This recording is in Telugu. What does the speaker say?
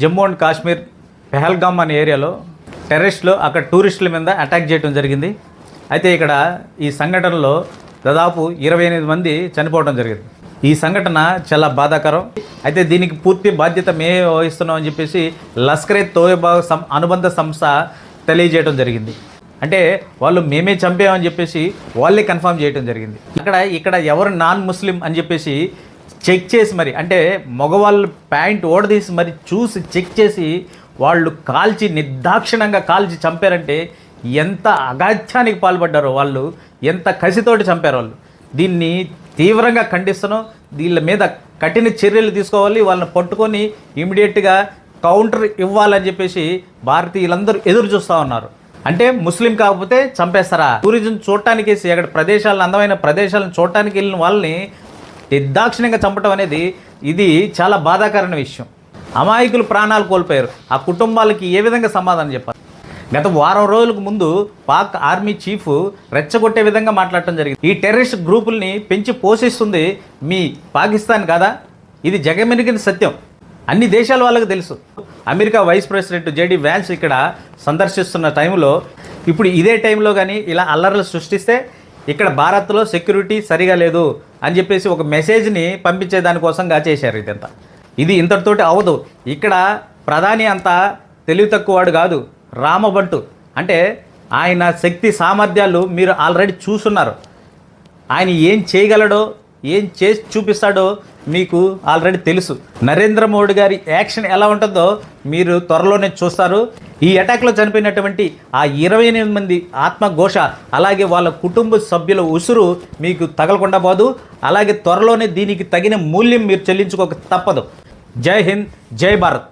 జమ్మూ అండ్ కాశ్మీర్ పెహల్గామ్ అనే ఏరియాలో టెర్రరిస్టులు అక్కడ టూరిస్టుల మీద అటాక్ చేయడం జరిగింది. అయితే ఇక్కడ ఈ సంఘటనలో దాదాపు ఇరవై ఎనిమిది మంది చనిపోవడం జరిగింది. ఈ సంఘటన చాలా బాధాకరం. అయితే దీనికి పూర్తి బాధ్యత మేమే వహిస్తున్నాం అని చెప్పేసి లస్కరే తోయబా సం అనుబంధ సంస్థ తెలియజేయడం జరిగింది. అంటే వాళ్ళు మేమే చంపామని చెప్పేసి వాళ్ళే కన్ఫర్మ్ చేయడం జరిగింది. అక్కడ ఇక్కడ ఎవరు నాన్ ముస్లిం అని చెప్పేసి చెక్ చేసి మరి అంటే మగవాళ్ళు ప్యాంట్ ఓడదీసి మరి చూసి చెక్ చేసి వాళ్ళు కాల్చి నిర్దాక్షిణంగా కాల్చి చంపారంటే ఎంత అగాధ్యానికి పాల్పడ్డారో వాళ్ళు ఎంత కసితోటి చంపారు వాళ్ళు. దీన్ని తీవ్రంగా ఖండిస్తున్నాం. వీళ్ళ మీద కఠిన చర్యలు తీసుకోవాలి. వాళ్ళని పట్టుకొని ఇమీడియట్గా కౌంటర్ ఇవ్వాలని చెప్పేసి భారతీయులందరూ ఎదురు చూస్తూ ఉన్నారు. అంటే ముస్లిం కాకపోతే చంపేస్తారా? టూరిజం చూడటానికి అక్కడ ప్రదేశాలను అందమైన ప్రదేశాలను చూడటానికి వెళ్ళిన వాళ్ళని నిర్దాక్షిణ్యంగా చంపడం అనేది ఇది చాలా బాధాకరమైన విషయం. అమాయకులు ప్రాణాలు కోల్పోయారు. ఆ కుటుంబాలకి ఏ విధంగా సమాధానం చెప్పాలి? గత వారం రోజులకు ముందు పాక్ ఆర్మీ చీఫ్ రెచ్చగొట్టే విధంగా మాట్లాడటం జరిగింది. ఈ టెర్రరిస్ట్ గ్రూపుల్ని పెంచి పోషిస్తుంది మీ పాకిస్తాన్ కాదా? ఇది జగమెనిగిన సత్యం. అన్ని దేశాల వాళ్ళకి తెలుసు. America vice president J D Vance ఇక్కడ సందర్శిస్తున్న టైంలో ఇప్పుడు ఇదే టైంలో కానీ ఇలా అల్లర్లు సృష్టిస్తే ఇక్కడ భారత్లో సెక్యూరిటీ సరిగా లేదు. అని చెప్పేసి ఒక మెసేజ్ని పంపించే దానికోసంగా చేశారు ఇదంతా. ఇది ఇంతటితోటి అవదు ఇక్కడ ప్రధాని అంతా తెలివి తక్కువవాడు కాదు. రామబంటు. అంటే ఆయన శక్తి సామర్థ్యాలు మీరు ఆల్రెడీ చూస్తున్నారు ఆయన ఏం చేయగలడో ఏం చేసి చూపిస్తాడో మీకు ఆల్రెడీ తెలుసు. నరేంద్ర మోడీ గారి యాక్షన్ ఎలా ఉంటుందో మీరు త్వరలోనే చూస్తారు. ఈ అటాక్లో చనిపోయినటువంటి ఆ ఇరవై ఎనిమిది మంది ఆత్మఘోష అలాగే వాళ్ళ కుటుంబ సభ్యుల ఉసురు మీకు తగలకుండా పోదు. అలాగే త్వరలోనే దీనికి తగిన మూల్యం మీరు చెల్లించుకోక తప్పదు. జై హింద్ జై భారత్.